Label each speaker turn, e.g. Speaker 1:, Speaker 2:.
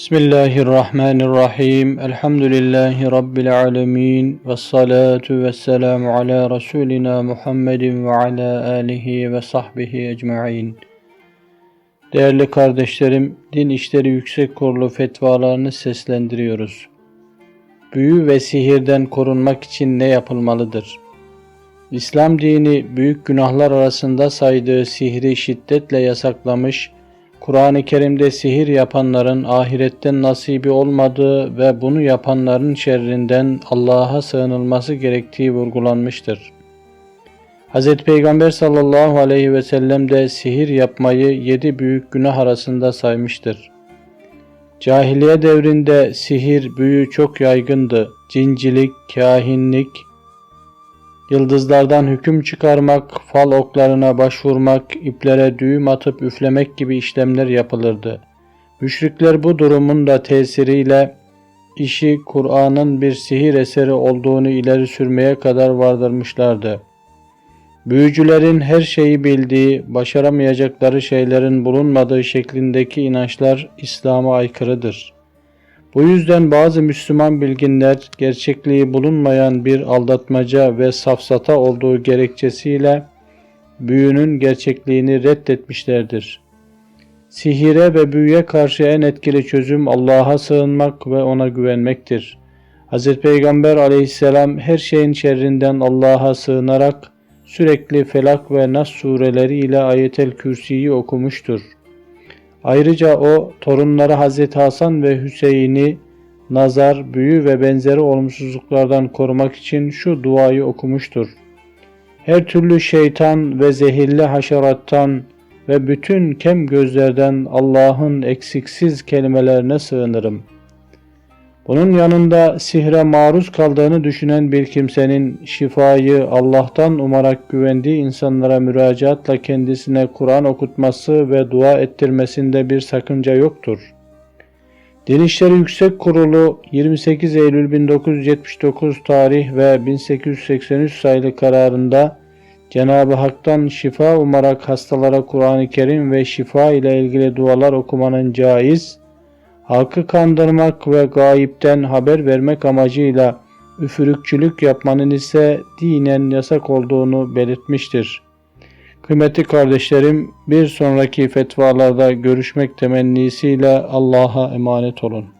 Speaker 1: Bismillahirrahmanirrahim. Elhamdülillahi Rabbil alemin. Ve salatu ve selamu ala Resulina Muhammedin ve ala alihi ve sahbihi ecma'in. Değerli kardeşlerim, Din İşleri Yüksek Kurulu fetvalarını seslendiriyoruz. Büyü ve sihirden korunmak için ne yapılmalıdır? İslam dini büyük günahlar arasında saydığı sihri şiddetle yasaklamış Kur'an-ı Kerim'de sihir yapanların ahiretten nasibi olmadığı ve bunu yapanların şerrinden Allah'a sığınılması gerektiği vurgulanmıştır. Hz. Peygamber sallallahu aleyhi ve sellem de sihir yapmayı yedi büyük günah arasında saymıştır. Cahiliye devrinde sihir, büyü çok yaygındı. Cincilik, kahinlik, Yıldızlardan hüküm çıkarmak, fal oklarına başvurmak, iplere düğüm atıp üflemek gibi işlemler yapılırdı. Müşrikler bu durumun da tesiriyle işi Kur'an'ın bir sihir eseri olduğunu ileri sürmeye kadar vardırmışlardı. Büyücülerin her şeyi bildiği, başaramayacakları şeylerin bulunmadığı şeklindeki inançlar İslam'a aykırıdır.'' Bu yüzden bazı Müslüman bilginler gerçekliği bulunmayan bir aldatmaca ve safsata olduğu gerekçesiyle büyünün gerçekliğini reddetmişlerdir. Sihire ve büyüye karşı en etkili çözüm Allah'a sığınmak ve ona güvenmektir. Hz. Peygamber aleyhisselam her şeyin şerrinden Allah'a sığınarak sürekli Felak ve Nas sureleri ile ayetel kürsiyi okumuştur. Ayrıca o torunları Hazreti Hasan ve Hüseyin'i nazar, büyü ve benzeri olumsuzluklardan korumak için şu duayı okumuştur. Her türlü şeytan ve zehirli haşerattan ve bütün kem gözlerden Allah'ın eksiksiz kelimelerine sığınırım.'' Bunun yanında sihre maruz kaldığını düşünen bir kimsenin şifayı Allah'tan umarak güvendiği insanlara müracaatla kendisine Kur'an okutması ve dua ettirmesinde bir sakınca yoktur. Din Yüksek Kurulu 28 Eylül 1979 tarih ve 1883 sayılı kararında Cenab-ı Hak'tan şifa umarak hastalara Kur'an-ı Kerim ve şifa ile ilgili dualar okumanın caiz halkı kandırmak ve gayipten haber vermek amacıyla üfürükçülük yapmanın ise dinen yasak olduğunu belirtmiştir. Kıymetli kardeşlerim, bir sonraki fetvalarda görüşmek temennisiyle Allah'a emanet olun.